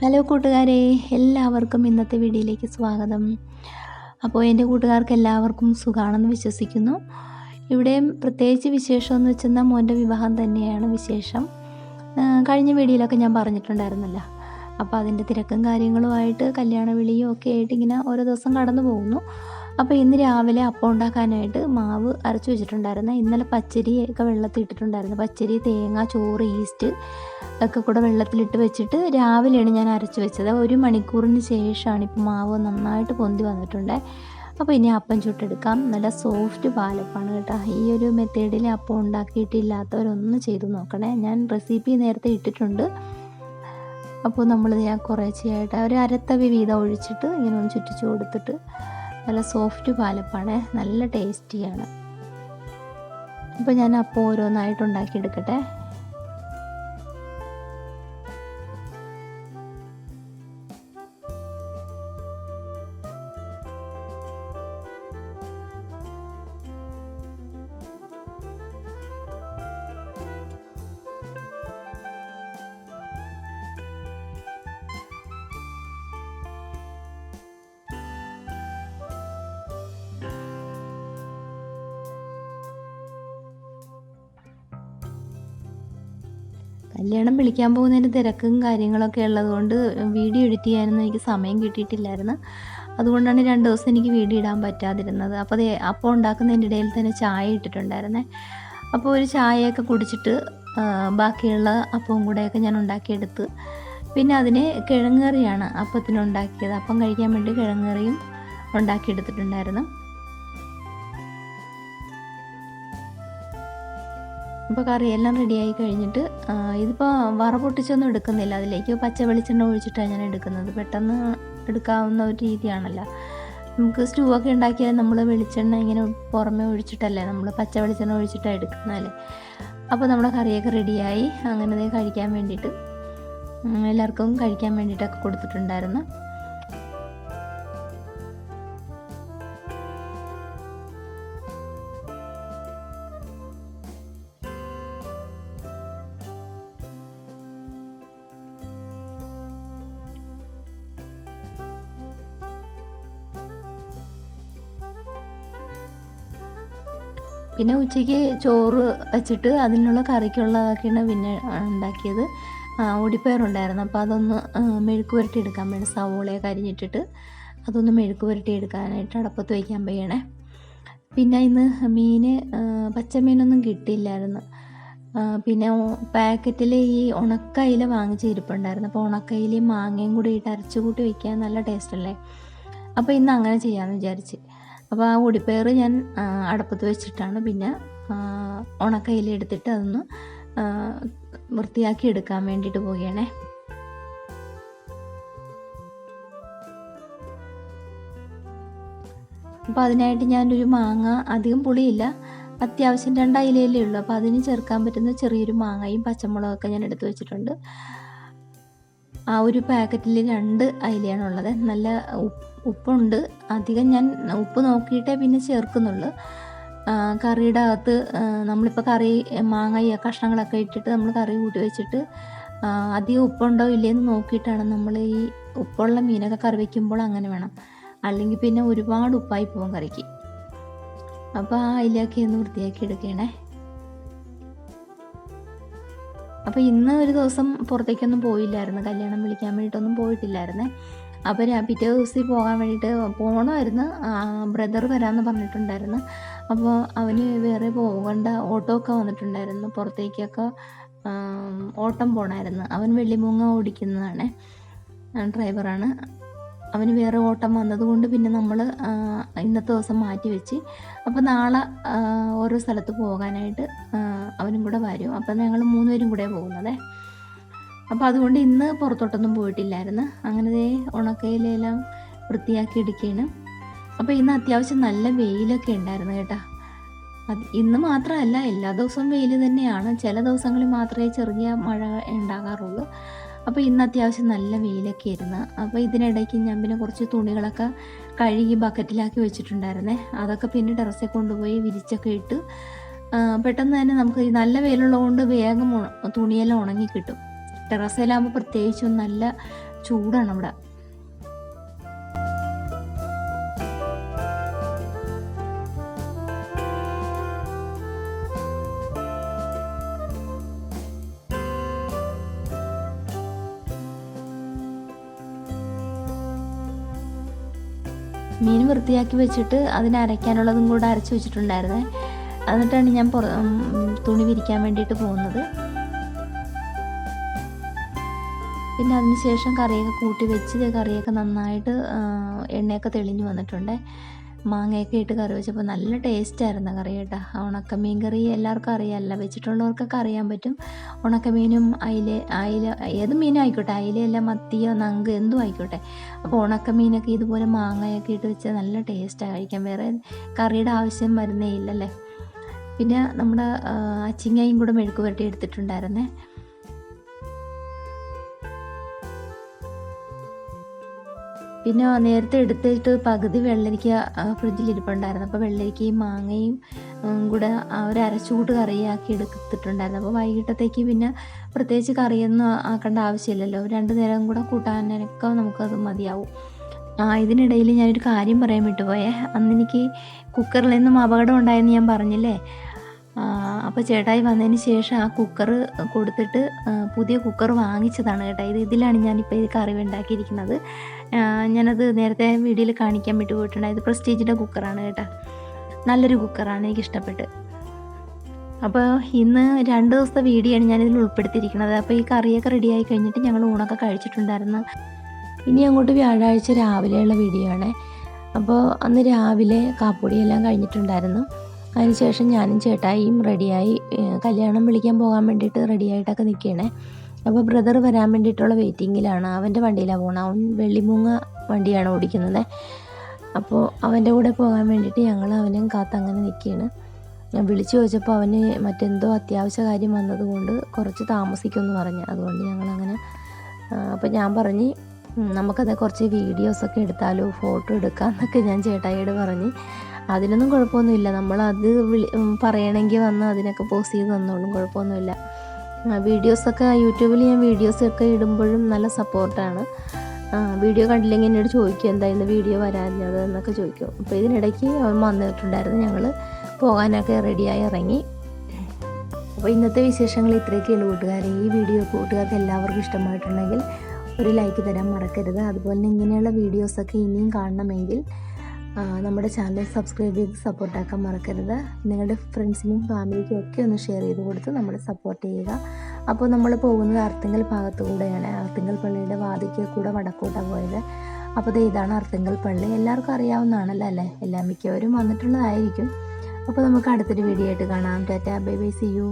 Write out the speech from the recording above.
Hello കൂട്ടുകാരെ എല്ലാവർക്കും ഇന്നത്തെ വീഡിയോയിലേക്ക് സ്വാഗതം. അപ്പോൾ എന്റെ കൂട്ടുകാർക്ക് എല്ലാവർക്കും സുഖമാണെന്ന് വിശ്വസിക്കുന്നു. ഇവിടെ പ്രത്യേകിച്ച് വിശേഷം എന്ന് വെച്ചെന്നാൽ മോന്റെ വിവാഹം തന്നെയാണ് വിശേഷം. കഴിഞ്ഞ വീഡിയോയിലൊക്കെ ഞാൻ പറഞ്ഞിട്ടുണ്ടായിരുന്നല്ലോ. അപ്പോൾ അതിന്റെ തിരക്കും കാര്യങ്ങളുമായിട്ട് കല്യാണ വിളിയും ഒക്കെ ആയിട്ട് ഇങ്ങനെ ഓരോ ദിവസം കടന്നു പോകുന്നു. അപ്പോൾ ഇന്ന് രാവിലെ അപ്പം ഉണ്ടാക്കാനായിട്ട് മാവ് അരച്ചു വെച്ചിട്ടുണ്ടായിരുന്നു. ഇന്നലെ പച്ചരി ഒക്കെ വെള്ളത്തിൽ ഇട്ടിട്ടുണ്ടായിരുന്നു. പച്ചരി തേങ്ങ ചോറ് ഈസ്റ്റ് ഒക്കെ കൂടെ വെള്ളത്തിലിട്ട് വെച്ചിട്ട് രാവിലെയാണ് ഞാൻ അരച്ചു വെച്ചത്. ഒരു മണിക്കൂറിന് ശേഷമാണ് ഇപ്പോൾ മാവ് നന്നായിട്ട് പൊന്തി വന്നിട്ടുണ്ട്. അപ്പോൾ ഇനി അപ്പം ചുട്ടെടുക്കാം. നല്ല സോഫ്റ്റ് പാലപ്പാണ് കേട്ടോ. ഈ ഒരു മെത്തേഡിൽ അപ്പം ഉണ്ടാക്കിയിട്ടില്ലാത്തവരൊന്ന് ചെയ്തു നോക്കണേ. ഞാൻ റെസിപ്പി നേരത്തെ ഇട്ടിട്ടുണ്ട്. അപ്പോൾ നമ്മൾ കുറേശ്ശെയായിട്ട് ഒരു അരത്തവി വീതം ഒഴിച്ചിട്ട് ഇങ്ങനെ ഒന്ന് ചുറ്റിച്ചു കൊടുത്തിട്ട് നല്ല സോഫ്റ്റ് പാലപ്പാണ്. നല്ല ടേസ്റ്റിയാണ്. അപ്പോൾ ഞാൻ അപ്പോൾ ഓരോന്നായിട്ട് ഉണ്ടാക്കിയെടുക്കട്ടെ. കല്യാണം വിളിക്കാൻ പോകുന്നതിന് തിരക്കും കാര്യങ്ങളൊക്കെ ഉള്ളതുകൊണ്ട് വീഡിയോ എഡിറ്റ് ചെയ്യാനൊന്നും എനിക്ക് സമയം കിട്ടിയിട്ടില്ലായിരുന്നു. അതുകൊണ്ടാണ് രണ്ട് ദിവസം എനിക്ക് വീഡിയോ ഇടാൻ പറ്റാതിരുന്നത്. അപ്പോൾ അത് അപ്പം ഉണ്ടാക്കുന്നതിന്റെ ഇടയിൽ തന്നെ ചായ ഇട്ടിട്ടുണ്ടായിരുന്നേ. അപ്പോൾ ഒരു ചായയൊക്കെ കുടിച്ചിട്ട് ബാക്കിയുള്ള അപ്പവും കൂടെയൊക്കെ ഞാൻ ഉണ്ടാക്കിയെടുത്ത് പിന്നെ അതിന് കിഴങ്ങറിയാണ് അപ്പത്തിന് ഉണ്ടാക്കിയത് അപ്പം കഴിക്കാൻ വേണ്ടി കിഴങ്ങറിയും ഉണ്ടാക്കിയെടുത്തിട്ടുണ്ടായിരുന്നു. ഇപ്പോൾ കറിയെല്ലാം റെഡിയായി കഴിഞ്ഞിട്ട് ഇതിപ്പോൾ വറ പൊട്ടിച്ചൊന്നും എടുക്കുന്നില്ല. അതിലേക്ക് പച്ച വെളിച്ചെണ്ണ ഒഴിച്ചിട്ടാണ് ഞാൻ എടുക്കുന്നത്. പെട്ടെന്ന് എടുക്കാവുന്ന ഒരു രീതിയാണല്ലോ. നമുക്ക് സ്റ്റൂ ഒക്കെ ഉണ്ടാക്കിയാൽ നമ്മൾ വെളിച്ചെണ്ണ ഇങ്ങനെ പുറമെ ഒഴിച്ചിട്ടല്ലേ നമ്മൾ പച്ച വെളിച്ചെണ്ണ ഒഴിച്ചിട്ടാണ് എടുക്കുന്നതല്ലേ? അപ്പോൾ നമ്മുടെ കറിയൊക്കെ റെഡിയായി അങ്ങനെ കഴിക്കാൻ വേണ്ടിയിട്ട് എല്ലാവർക്കും കഴിക്കാൻ വേണ്ടിയിട്ടൊക്കെ കൊടുത്തിട്ടുണ്ടായിരുന്നു. പിന്നെ ഉച്ചയ്ക്ക് ചോറ് വെച്ചിട്ട് അതിനുള്ള കറിക്കുള്ളതൊക്കെയാണ് പിന്നെ ഉണ്ടാക്കിയത്. ഓടിപ്പയറുണ്ടായിരുന്നു അപ്പോൾ അതൊന്ന് മെഴുക്ക് പുരട്ടി എടുക്കാൻ വേണ്ടി സവോളയൊക്കെ അരിഞ്ഞിട്ടിട്ട് അതൊന്ന് മെഴുക്ക് പുരട്ടി എടുക്കാനായിട്ട് അടപ്പത്ത് വയ്ക്കാൻ പോയണേ. പിന്നെ ഇന്ന് മീൻ പച്ചമീനൊന്നും കിട്ടിയില്ലായിരുന്നു. പിന്നെ പാക്കറ്റിൽ ഈ ഉണക്കയില വാങ്ങിച്ച് ഇരിപ്പുണ്ടായിരുന്നു. അപ്പോൾ ഉണക്കയിലയും മാങ്ങയും കൂടി ഇട്ട് അരച്ചു കൂട്ടി വയ്ക്കാൻ നല്ല ടേസ്റ്റല്ലേ? അപ്പോൾ ഇന്ന് അങ്ങനെ ചെയ്യാമെന്ന് വിചാരിച്ച്. അപ്പോൾ ആ ഉടിപ്പയർ ഞാൻ അടപ്പത്ത് വെച്ചിട്ടാണ്. പിന്നെ ഉണക്കയിൽ എടുത്തിട്ട് അതൊന്ന് വൃത്തിയാക്കി എടുക്കാൻ വേണ്ടിയിട്ട് പോവുകയാണേ. അപ്പോൾ അതിനായിട്ട് ഞാനൊരു മാങ്ങ അധികം പുളിയില്ല. അത്യാവശ്യം രണ്ട് അയിലയിലേ ഉള്ളൂ. അപ്പോൾ അതിന് ചേർക്കാൻ പറ്റുന്ന ചെറിയൊരു മാങ്ങയും പച്ചമുളകൊക്കെ ഞാൻ എടുത്തു വെച്ചിട്ടുണ്ട്. ആ ഒരു പാക്കറ്റിൽ രണ്ട് അയിലയാണ് ഉള്ളത് നല്ല ഉപ്പ് ഉപ്പുണ്ട്. അധികം ഞാൻ ഉപ്പ് നോക്കിയിട്ടേ പിന്നെ ചേർക്കുന്നുള്ളൂ. കറിയുടെ അകത്ത് നമ്മളിപ്പോൾ കറി മാങ്ങയ കഷ്ണങ്ങളൊക്കെ ഇട്ടിട്ട് നമ്മൾ കറി കൂട്ടി വെച്ചിട്ട് അധികം ഉപ്പുണ്ടോ ഇല്ലയെന്ന് നോക്കിയിട്ടാണ് നമ്മൾ ഈ ഉപ്പുള്ള മീനൊക്കെ കറി വയ്ക്കുമ്പോൾ അങ്ങനെ വേണം. അല്ലെങ്കിൽ പിന്നെ ഒരുപാട് ഉപ്പായി പോകും കറിക്ക്. അപ്പോൾ ആ അയിലൊക്കെ ഒന്ന് വൃത്തിയാക്കി എടുക്കണേ. അപ്പോൾ ഇന്ന് ഒരു ദിവസം പുറത്തേക്കൊന്നും പോയില്ലായിരുന്നു. കല്യാണം വിളിക്കാൻ വേണ്ടിയിട്ടൊന്നും പോയിട്ടില്ലായിരുന്നേ. അപ്പോൾ ഞാൻ പിറ്റേ ദിവസം പോകാൻ വേണ്ടിയിട്ട് പോകണമായിരുന്നു ബ്രദർ വരാമെന്ന് പറഞ്ഞിട്ടുണ്ടായിരുന്നു. അപ്പോൾ അവന് വേറെ പോകേണ്ട ഓട്ടോ ഒക്കെ വന്നിട്ടുണ്ടായിരുന്നു. പുറത്തേക്കൊക്കെ ഓട്ടം പോകണമായിരുന്നു അവൻ വെള്ളിമൂങ്ങ ഓടിക്കുന്നതാണ്. ഡ്രൈവറാണ് അവന് വേറെ ഓട്ടം വന്നതുകൊണ്ട് പിന്നെ നമ്മൾ ഇന്നത്തെ ദിവസം മാറ്റി വെച്ച്. അപ്പോൾ നാളെ ഓരോ സ്ഥലത്ത് പോകാനായിട്ട് അവനും കൂടെ വരും. അപ്പം ഞങ്ങൾ മൂന്നുപേരും കൂടെ പോകുന്നത്. അപ്പോൾ അതുകൊണ്ട് ഇന്ന് പുറത്തോട്ടൊന്നും പോയിട്ടില്ലായിരുന്നു. അങ്ങനെ ഉണക്കയിലെല്ലാം വൃത്തിയാക്കി എടുക്കുകയാണ് അപ്പോൾ ഇന്ന് അത്യാവശ്യം നല്ല വെയിലൊക്കെ ഉണ്ടായിരുന്നു കേട്ടോ. അത് ഇന്ന് മാത്രമല്ല എല്ലാ ദിവസവും വെയിൽ തന്നെയാണ്. ചില ദിവസങ്ങളിൽ മാത്രമേ ചെറിയ മഴ ഉണ്ടാകാറുള്ളൂ. അപ്പോൾ ഇന്ന് അത്യാവശ്യം നല്ല വെയിലൊക്കെ ആയിരുന്നു. അപ്പോൾ ഇതിനിടയ്ക്ക് ഞാൻ പിന്നെ കുറച്ച് തുണികളൊക്കെ കഴുകി ബക്കറ്റിലാക്കി വെച്ചിട്ടുണ്ടായിരുന്നേ. അതൊക്കെ പിന്നെ ടെറസിൽ കൊണ്ടുപോയി വിരിച്ചൊക്കെ ഇട്ട് പെട്ടെന്ന് തന്നെ നമുക്ക് നല്ല വെയിലുള്ളതുകൊണ്ട് വേഗം തുണിയെല്ലാം ഉണങ്ങി കിട്ടും. ടെറസയിലാകുമ്പോൾ പ്രത്യേകിച്ചും നല്ല ചൂടാണ് അവിടെ. മീൻ വൃത്തിയാക്കി വെച്ചിട്ട് അതിന് അരയ്ക്കാനുള്ളതും കൂടെ അരച്ച് വെച്ചിട്ടുണ്ടായിരുന്നേ. എന്നിട്ടാണ് ഞാൻ പുറ തുണി വിരിക്കാൻ വേണ്ടിയിട്ട് പോകുന്നത്. പിന്നെ അതിന് ശേഷം കറിയൊക്കെ കൂട്ടി വെച്ച് കറിയൊക്കെ നന്നായിട്ട് എണ്ണയൊക്കെ തെളിഞ്ഞു വന്നിട്ടുണ്ട്. മാങ്ങയൊക്കെ ഇട്ട് കറി വെച്ചപ്പോൾ നല്ല ടേസ്റ്റായിരുന്നു കറി കേട്ടോ. ഉണക്കമീൻ കറി എല്ലാവർക്കും അറിയാമല്ലോ വെച്ചിട്ടുള്ളവർക്കൊക്കെ അറിയാൻ പറ്റും. ഉണക്കമീനും അയില അയില ഏത് മീനും ആയിക്കോട്ടെ. അയിലയല്ല മത്തിയോ നങ്ക് എന്തും ആയിക്കോട്ടെ. അപ്പോൾ ഉണക്കമീനൊക്കെ ഇതുപോലെ മാങ്ങയൊക്കെ ഇട്ട് വെച്ചാൽ നല്ല ടേസ്റ്റാണ് കഴിക്കാൻ. വേറെ കറിയുടെ ആവശ്യം വരുന്നേ ഇല്ലല്ലേ. പിന്നെ നമ്മുടെ അച്ചിങ്ങയും കൂടെ മെഴുക്ക് പുരട്ടി എടുത്തിട്ടുണ്ടായിരുന്നേ. പിന്നെ നേരത്തെ എടുത്തിട്ട് പകുതി വെള്ളരിക്ക ഫ്രിഡ്ജിലിരിപ്പുണ്ടായിരുന്നു അപ്പോൾ വെള്ളരിക്കയും മാങ്ങയും കൂടെ ഒരു അരച്ചൂട്ട് കറിയാക്കി എടുത്തിട്ടുണ്ടായിരുന്നു. അപ്പോൾ വൈകിട്ടത്തേക്ക് പിന്നെ പ്രത്യേകിച്ച് കറിയൊന്നും ആക്കേണ്ട ആവശ്യമില്ലല്ലോ. രണ്ട് നേരം കൂടെ കൂട്ടാനൊക്കെ നമുക്കത് മതിയാവും. ആ ഇതിനിടയിൽ ഞാനൊരു കാര്യം പറയാൻ വിട്ടുപോയേ. അന്നെനിക്ക് കുക്കറിൽ നിന്നും അപകടം ഉണ്ടായെന്ന് ഞാൻ പറഞ്ഞില്ലേ? അപ്പോൾ ചേട്ടായി വന്നതിന് ശേഷം ആ കുക്കർ കൊടുത്തിട്ട് പുതിയ കുക്കർ വാങ്ങിച്ചതാണ് കേട്ടോ. ഇത് ഇതിലാണ് ഞാനിപ്പോൾ ഈ കറി ഉണ്ടാക്കിയിരിക്കുന്നത്. ഞാനത് നേരത്തെ വീഡിയോയിൽ കാണിക്കാൻ വിട്ടുപോയിട്ടുണ്ടായത് പ്രസ്റ്റീജിന്റെ കുക്കറാണ് കേട്ടോ. നല്ലൊരു കുക്കറാണ് എനിക്ക് ഇഷ്ടപ്പെട്ട് അപ്പോൾ ഇന്ന് രണ്ട് ദിവസത്തെ വീഡിയോയാണ് ഞാനിതിൽ ഉൾപ്പെടുത്തിയിരിക്കുന്നത്. അപ്പോൾ ഈ കറിയൊക്കെ റെഡിയായി കഴിഞ്ഞിട്ട് ഞങ്ങൾ ഊണൊക്കെ കഴിച്ചിട്ടുണ്ടായിരുന്നു. ഇനി അങ്ങോട്ട് വ്യാഴാഴ്ച രാവിലെയുള്ള വീഡിയോ ആണ്. അപ്പോൾ അന്ന് രാവിലെ കാപ്പൊടിയെല്ലാം കഴിഞ്ഞിട്ടുണ്ടായിരുന്നു. അതിനുശേഷം ഞാനും ചേട്ടായിയും റെഡിയായി കല്യാണം വിളിക്കാൻ പോകാൻ വേണ്ടിയിട്ട് റെഡിയായിട്ടൊക്കെ നിൽക്കണേ അപ്പോൾ ബ്രദർ വരാൻ വേണ്ടിയിട്ടുള്ള വെയിറ്റിങ്ങിലാണ് അവന്റെ വണ്ടിയിലാണ് പോകണം അവൻ വെള്ളിമൂങ്ങ വണ്ടിയാണ് ഓടിക്കുന്നത്. അപ്പോൾ അവന്റെ കൂടെ പോകാൻ വേണ്ടിയിട്ട് ഞങ്ങൾ അവനും കാത്ത് അങ്ങനെ നിൽക്കുകയാണ് ഞാൻ വിളിച്ചു ചോദിച്ചപ്പോൾ അവന് മറ്റെന്തോ അത്യാവശ്യ കാര്യം വന്നതുകൊണ്ട് കുറച്ച് താമസിക്കുമെന്ന് പറഞ്ഞു. അതുകൊണ്ട് ഞങ്ങളങ്ങനെ അപ്പോൾ ഞാൻ പറഞ്ഞ് "ഉം, നമുക്കത് കുറച്ച് വീഡിയോസൊക്കെ എടുത്താലോ ഫോട്ടോ എടുക്കാം എന്നൊക്കെ ഞാൻ ചേട്ടായിയോട് പറഞ്ഞ്. അതിനൊന്നും കുഴപ്പമൊന്നുമില്ല. നമ്മൾ അത് വിളി പറയണമെങ്കിൽ വന്ന് അതിനൊക്കെ പോസ്റ്റ് ചെയ്ത് തന്നോളും. കുഴപ്പമൊന്നുമില്ല. വീഡിയോസൊക്കെ യൂട്യൂബിൽ ഞാൻ വീഡിയോസൊക്കെ ഇടുമ്പോഴും നല്ല സപ്പോർട്ടാണ് വീഡിയോ കണ്ടില്ലെങ്കിൽ എന്നോട് ചോദിക്കും എന്താ ഇന്ന് വീഡിയോ വരാഞ്ഞത്? എന്നൊക്കെ ചോദിക്കും. അപ്പോൾ ഇതിനിടയ്ക്ക് അവൻ വന്നിട്ടുണ്ടായിരുന്നു ഞങ്ങൾ പോകാനൊക്കെ റെഡിയായി ഇറങ്ങി. അപ്പോൾ ഇന്നത്തെ വിശേഷങ്ങൾ ഇത്രയൊക്കെയുള്ളൂ കൂട്ടുകാരെ. ഈ വീഡിയോ കൂട്ടുകാർക്ക് എല്ലാവർക്കും ഇഷ്ടമായിട്ടുണ്ടെങ്കിൽ ഒരു ലൈക്ക് തരാൻ മറക്കരുത്. അതുപോലെ ഇങ്ങനെയുള്ള വീഡിയോസൊക്കെ ഇനിയും കാണണമെങ്കിൽ നമ്മുടെ ചാനൽ സബ്സ്ക്രൈബ് ചെയ്ത് സപ്പോർട്ടാക്കാൻ മറക്കരുത്. നിങ്ങളുടെ ഫ്രണ്ട്സിനും ഫാമിലിക്കും ഒക്കെ ഒന്ന് ഷെയർ ചെയ്ത് കൊടുത്ത് നമ്മളെ സപ്പോർട്ട് ചെയ്യുക. അപ്പോൾ നമ്മൾ പോകുന്നത് അർത്തിങ്കൽ ഭാഗത്തു കൂടെയാണ് അർത്തിങ്കൽ പള്ളിയുടെ വാതിക്കൽ കൂടെ വടക്കോട്ടാണ് പോയത്. അപ്പോൾ ദേ ഇതാണ് അർത്തിങ്കൽ പള്ളി. എല്ലാവർക്കും അറിയാവുന്നതാണല്ലോ അല്ലേ? എല്ലാ മിക്കവരും വന്നിട്ടുള്ളതായിരിക്കും. അപ്പോൾ നമുക്ക് അടുത്തൊരു വീഡിയോ ആയിട്ട് കാണാം. Tata bye bye see you